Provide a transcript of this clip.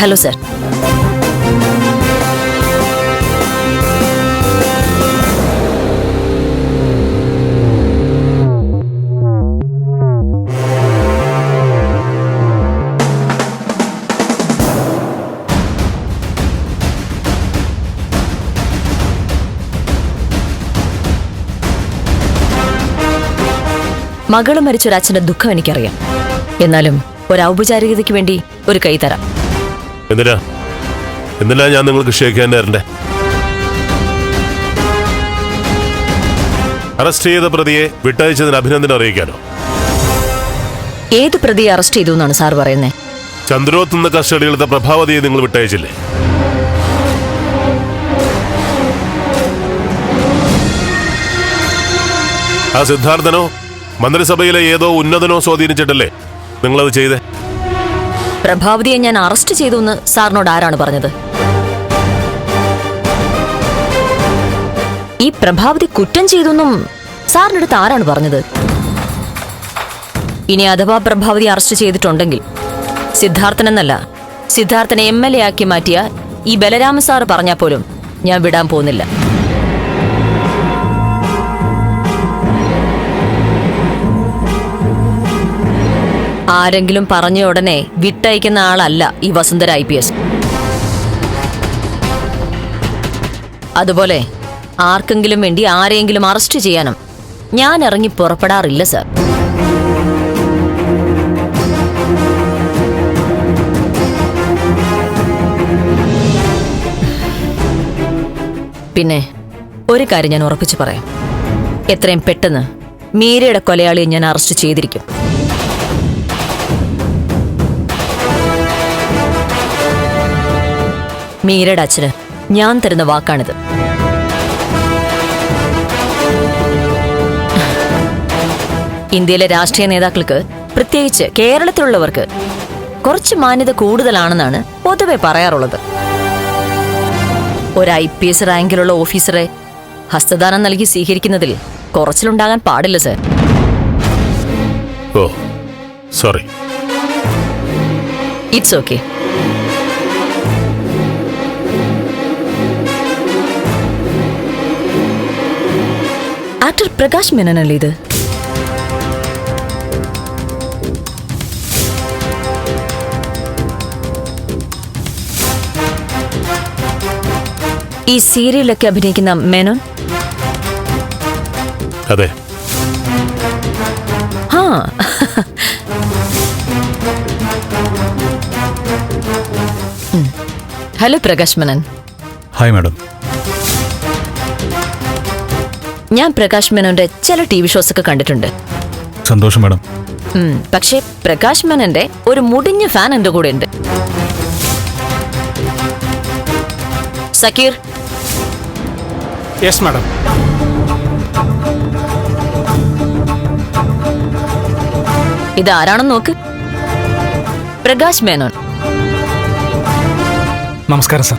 Hello sir മകൾ മരിച്ചൊരച്ഛന്റെ ദുഃഖം എനിക്കറിയാം. എന്നാലും ഒരു ഔപചാരികതയ്ക്ക് വേണ്ടി ഒരു കൈ തരാം. എന്തിനാ? എന്തിനാ ഞാൻ നിങ്ങൾക്ക് ഹാൻഡ് തരണ്ടേ അറസ്റ്റ് ചെയ്ത പ്രതിയെ വിട്ടയച്ചതിന് അഭിനന്ദനം അറിയിക്കാനോ? ഏത് പ്രതിയെ അറസ്റ്റ് ചെയ്തു എന്നാണ് സാർ പറയുന്നത് ചന്ദ്രോത്ത് നിന്ന് കസ്റ്റഡിയിലെടുത്ത പ്രഭാവതിയെ നിങ്ങൾ വിട്ടയച്ചില്ലേ? ആ സിദ്ധാർത്ഥനോ മന്ത്രിസഭയിലെ ഏതോ ഉന്നതനോ സ്വാധീനിച്ചിട്ടല്ലേ നിങ്ങളത് ചെയ്തേ? പ്രഭാവതിയെ ഞാൻ അറസ്റ്റ് ചെയ്തു എന്ന് സാറിനോട് ആരാണ് പറഞ്ഞത്? ഈ പ്രഭാവതി കുറ്റം ചെയ്തു എന്നും സാറിനടുത്ത് ആരാണ് പറഞ്ഞത്? ഇനി അഥവാ പ്രഭാവതി അറസ്റ്റ് ചെയ്തിട്ടുണ്ടെങ്കിൽ സിദ്ധാർത്ഥൻ എന്നല്ല സിദ്ധാർത്ഥനെ എം എൽ എ ആക്കി മാറ്റിയ ഈ ബലരാമ സാറ് പറഞ്ഞാൽ പോലും ഞാൻ വിടാൻ പോകുന്നില്ല. ആരെങ്കിലും പറഞ്ഞ ഉടനെ വിട്ടയക്കുന്ന ആളല്ല ഈ വസുന്ധര ഐ പി എസ്. അതുപോലെ ആർക്കെങ്കിലും വേണ്ടി ആരെയെങ്കിലും അറസ്റ്റ് ചെയ്യാനും ഞാൻ ഇറങ്ങി പുറപ്പെടാറില്ല സർ. പിന്നെ ഒരു കാര്യം ഞാൻ ഉറപ്പിച്ചു പറയാം. എത്രയും പെട്ടെന്ന് മീരയുടെ കൊലയാളിയെ ഞാൻ അറസ്റ്റ് ചെയ്തിരിക്കും. മീരയുടെ അച്ഛന് ഞാൻ തരുന്ന വാക്കാണിത്. ഇന്ത്യയിലെ രാഷ്ട്രീയ നേതാക്കൾക്ക് പ്രത്യേകിച്ച് കേരളത്തിലുള്ളവർക്ക് കുറച്ച് മാന്യത കൂടുതലാണെന്നാണ് പൊതുവെ പറയാറുള്ളത്. ഒരു ഐ പി എസ് റാങ്കിലുള്ള ഓഫീസറെ ഹസ്തദാനം നൽകി സ്വീകരിക്കുന്നതിൽ കുറച്ചിലുണ്ടാകാൻ പാടില്ല sir. Oh sorry. It's okay. Actor Prakash മേനനല്ലേ ഇത്? ഈ സീരിയലൊക്കെ അഭിനയിക്കുന്ന മേനോൻ? അതെ. ആ hello Prakash Menon. Hi madam. ഞാൻ പ്രകാശ് മേനോന്റെ ചില ടി വി ഷോസ് ഒക്കെ കണ്ടിട്ടുണ്ട്. സന്തോഷം മാഡം. പക്ഷേ പ്രകാശ് മേനന്റെ ഒരു മുടിഞ്ഞ ഫാൻ എന്റെ കൂടെ ഉണ്ട്. സക്കീർ. Yes madam. ഇത് ആരാണെന്ന് നോക്ക്. പ്രകാശ് മേനോൻ. നമസ്കാരം സാർ.